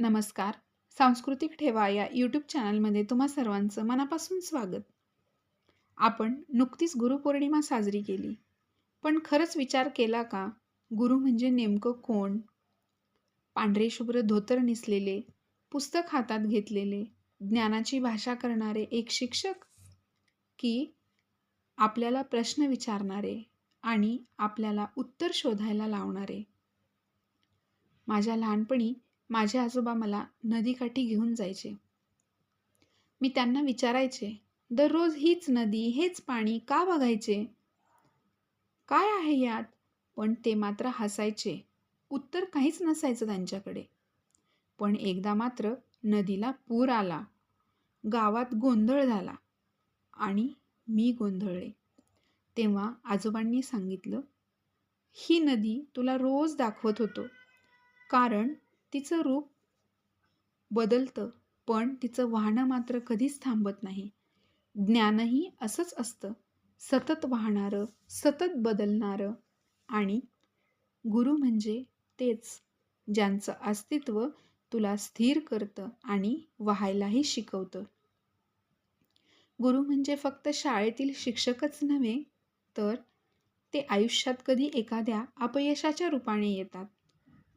नमस्कार. सांस्कृतिक ठेवा या यूट्यूब चॅनलमध्ये तुम्हा सर्वांचं मनापासून स्वागत. आपण नुकतीच गुरुपौर्णिमा साजरी केली. पण खरंच विचार केला का? गुरु म्हणजे नेमकं कोण? पांढरे शुभ्र धोतर निसलेले पुस्तक हातात घेतलेले ज्ञानाची भाषा करणारे एक शिक्षक? की आपल्याला प्रश्न विचारणारे आणि आपल्याला उत्तर शोधायला लावणारे? माझ्या लहानपणी माझे आजोबा मला नदीकाठी घेऊन जायचे. मी त्यांना विचारायचे दररोज हीच नदी हेच पाणी का बघायचे? काय आहे यात? पण ते मात्र हसायचे. उत्तर काहीच नसायचं त्यांच्याकडे. पण एकदा मात्र नदीला पूर आला. गावात गोंधळ झाला आणि मी गोंधळले. तेव्हा आजोबांनी सांगितलं ही नदी तुला रोज दाखवत होतो. कारण तिचं रूप बदलतं पण तिचं वाहनं मात्र कधीच थांबत नाही. ज्ञानही असंच असतं. सतत वाहणारं सतत बदलणारं आणि गुरु म्हणजे तेच ज्यांचं अस्तित्व तुला स्थिर करतं आणि व्हायलाही शिकवतं. गुरु म्हणजे फक्त शाळेतील शिक्षकच नव्हे तर ते आयुष्यात कधी एखाद्या अपयशाच्या रूपाने येतात.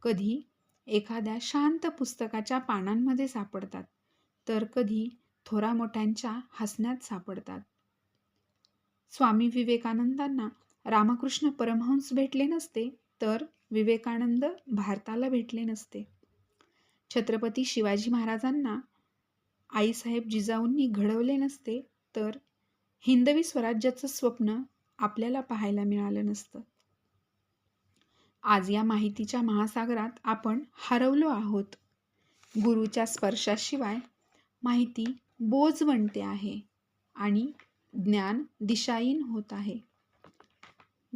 कधी एखाद्या शांत पुस्तकाच्या पानांमध्ये सापडतात तर कधी थोरा मोठ्यांच्या हसण्यात सापडतात. स्वामी विवेकानंदांना रामकृष्ण परमहंस भेटले नसते तर विवेकानंद भारताला भेटले नसते. छत्रपती शिवाजी महाराजांना आईसाहेब जिजाऊंनी घडवले नसते तर हिंदवी स्वराज्याचं स्वप्न आपल्याला पाहायला मिळालं नसतं. आज या माहितीच्या महासागरात आपण हरवलो आहोत. गुरुच्या स्पर्शाशिवाय माहिती बोज बनते आहे आणि ज्ञान दिशाहीन होत आहे.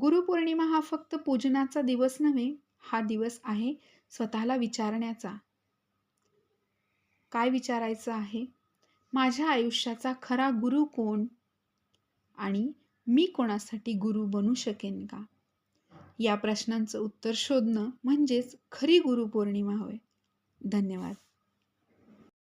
गुरुपौर्णिमा हा फक्त पूजनाचा दिवस नव्हे हा दिवस आहे स्वतःला विचारण्याचा. काय विचारायचं आहे? माझ्या आयुष्याचा खरा गुरु कोण? आणि मी कोणासाठी गुरु बनू शकेन का? या प्रश्नांचं उत्तर शोधणं म्हणजेच खरी गुरुपौर्णिमा होय. धन्यवाद.